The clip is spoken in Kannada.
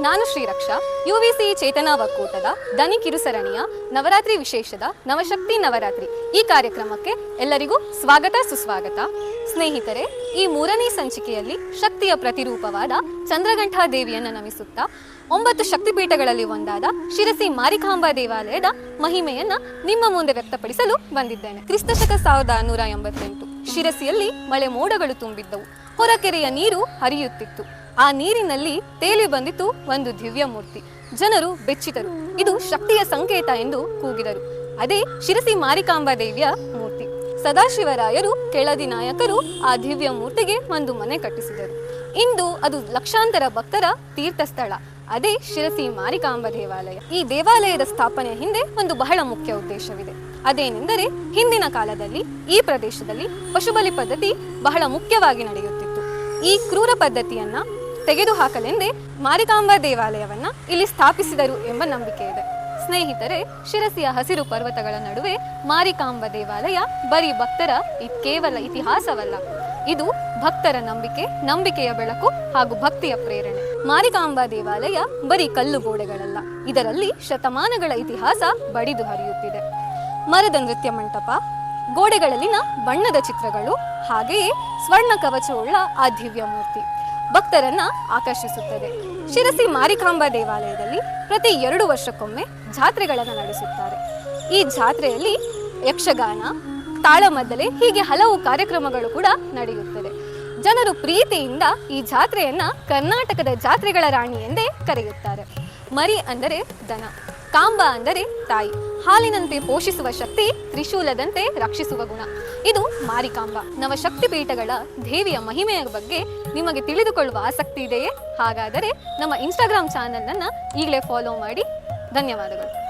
ನಾನು ಶ್ರೀರಕ್ಷಾ. ಯುವಿಸಿ ಚೇತನಾ ಒಕ್ಕೂಟದ ದನಿ ಕಿರುಸರಣಿಯ ನವರಾತ್ರಿ ವಿಶೇಷದ ನವಶಕ್ತಿ ನವರಾತ್ರಿ ಈ ಕಾರ್ಯಕ್ರಮಕ್ಕೆ ಎಲ್ಲರಿಗೂ ಸ್ವಾಗತ ಸುಸ್ವಾಗತ. ಸ್ನೇಹಿತರೆ, ಈ ಮೂರನೇ ಸಂಚಿಕೆಯಲ್ಲಿ ಶಕ್ತಿಯ ಪ್ರತಿರೂಪವಾದ ಚಂದ್ರಗಂಠಾ ದೇವಿಯನ್ನು ನಮಿಸುತ್ತಾ ಒಂಬತ್ತು ಶಕ್ತಿಪೀಠಗಳಲ್ಲಿ ಒಂದಾದ ಶಿರಸಿ ಮಾರಿಕಾಂಬಾ ದೇವಾಲಯದ ಮಹಿಮೆಯನ್ನ ನಿಮ್ಮ ಮುಂದೆ ವ್ಯಕ್ತಪಡಿಸಲು ಬಂದಿದ್ದೇನೆ. ಕ್ರಿಸ್ತಶಕ ಸಾವಿರದ ನೂರ ಎಂಬತ್ತೆಂಟು. ಶಿರಸಿಯಲ್ಲಿ ಮಳೆ ಮೋಡಗಳು ತುಂಬಿದ್ದವು. ಹೊರಕೆರೆಯ ನೀರು ಹರಿಯುತ್ತಿತ್ತು. ಆ ನೀರಿನಲ್ಲಿ ತೇಲಿ ಬಂದಿತು ಒಂದು ದಿವ್ಯ ಮೂರ್ತಿ ಜನರು ಬೆಚ್ಚಿದರು. ಇದು ಶಕ್ತಿಯ ಸಂಕೇತ ಎಂದು ಕೂಗಿದರು. ಅದೇ ಶಿರಸಿ ಮಾರಿಕಾಂಬಾ ದೇವಿಯ ಮೂರ್ತಿ. ಸದಾಶಿವರಾಯರು ಕೆಳದಿ ನಾಯಕರು ಆ ದಿವ್ಯ ಮೂರ್ತಿಗೆ ಒಂದು ಮನೆ ಕಟ್ಟಿಸಿದರು. ಇಂದು ಅದು ಲಕ್ಷಾಂತರ ಭಕ್ತರ ತೀರ್ಥಸ್ಥಳ. ಅದೇ ಶಿರಸಿ ಮಾರಿಕಾಂಬ ದೇವಾಲಯ. ಈ ದೇವಾಲಯದ ಸ್ಥಾಪನೆಯ ಹಿಂದೆ ಒಂದು ಬಹಳ ಮುಖ್ಯ ಉದ್ದೇಶವಿದೆ. ಅದೇನೆಂದರೆ ಹಿಂದಿನ ಕಾಲದಲ್ಲಿ ಈ ಪ್ರದೇಶದಲ್ಲಿ ಪಶುಬಲಿ ಪದ್ಧತಿ ಬಹಳ ಮುಖ್ಯವಾಗಿ ನಡೆಯುತ್ತಿತ್ತು. ಈ ಕ್ರೂರ ಪದ್ಧತಿಯನ್ನ ತೆಗೆದುಹಾಕಲೆಂದೇ ಮಾರಿಕಾಂಬಾ ದೇವಾಲಯವನ್ನ ಇಲ್ಲಿ ಸ್ಥಾಪಿಸಿದರು ಎಂಬ ನಂಬಿಕೆ ಇದೆ. ಸ್ನೇಹಿತರೆ, ಶಿರಸಿಯ ಹಸಿರು ಪರ್ವತಗಳ ನಡುವೆ ಮಾರಿಕಾಂಬ ದೇವಾಲಯ ಬರೀ ಭಕ್ತರ ಕೇವಲ ಇತಿಹಾಸವಲ್ಲ. ಇದು ಭಕ್ತರ ನಂಬಿಕೆ, ನಂಬಿಕೆಯ ಬೆಳಕು ಹಾಗೂ ಭಕ್ತಿಯ ಪ್ರೇರಣೆ. ಮಾರಿಕಾಂಬಾ ದೇವಾಲಯ ಬರೀ ಕಲ್ಲು ಗೋಡೆಗಳಲ್ಲ ಇದರಲ್ಲಿ ಶತಮಾನಗಳ ಇತಿಹಾಸ ಬಡಿದು ಹರಿಯುತ್ತಿದೆ. ಮರದ ನೃತ್ಯ ಮಂಟಪ, ಗೋಡೆಗಳಲ್ಲಿನ ಬಣ್ಣದ ಚಿತ್ರಗಳು, ಹಾಗೆಯೇ ಸ್ವರ್ಣ ಕವಚವುಳ್ಳ ಆ ಮೂರ್ತಿ ಭಕ್ತರನ್ನ ಆಕರ್ಷಿಸುತ್ತದೆ. ಶಿರಸಿ ಮಾರಿಕಾಂಬಾ ದೇವಾಲಯದಲ್ಲಿ ಪ್ರತಿ ಎರಡು ವರ್ಷಕ್ಕೊಮ್ಮೆ ಜಾತ್ರೆಗಳನ್ನು ನಡೆಸುತ್ತಾರೆ. ಈ ಜಾತ್ರೆಯಲ್ಲಿ ಯಕ್ಷಗಾನ, ತಾಳಮದ್ದಲೆ, ಹೀಗೆ ಹಲವು ಕಾರ್ಯಕ್ರಮಗಳು ಕೂಡ ನಡೆಯುತ್ತದೆ. ಜನರು ಪ್ರೀತಿಯಿಂದ ಈ ಜಾತ್ರೆಯನ್ನ ಕರ್ನಾಟಕದ ಜಾತ್ರೆಗಳ ರಾಣಿ ಎಂದೇ ಕರೆಯುತ್ತಾರೆ. ಮರಿ ಅಂದರೆ ದನ. ಕಾಂಬ ಅಂದರೆ ತಾಯಿ. ಹಾಲಿನಂತೆ ಪೋಷಿಸುವ ಶಕ್ತಿ ತ್ರಿಶೂಲದಂತೆ ರಕ್ಷಿಸುವ ಗುಣ. ಇದು ಮಾರಿಕಾಂಬ. ನವಶಕ್ತಿ ಪೀಠಗಳ ದೇವಿಯ ಮಹಿಮೆಯ ಬಗ್ಗೆ ನಿಮಗೆ ತಿಳಿದುಕೊಳ್ಳುವ ಆಸಕ್ತಿ ಇದೆಯೇ? ಹಾಗಾದರೆ ನಮ್ಮ ಇನ್ಸ್ಟಾಗ್ರಾಮ್ ಚಾನೆಲ್ ಅನ್ನ ಈಗಲೇ ಫಾಲೋ ಮಾಡಿ. ಧನ್ಯವಾದಗಳು.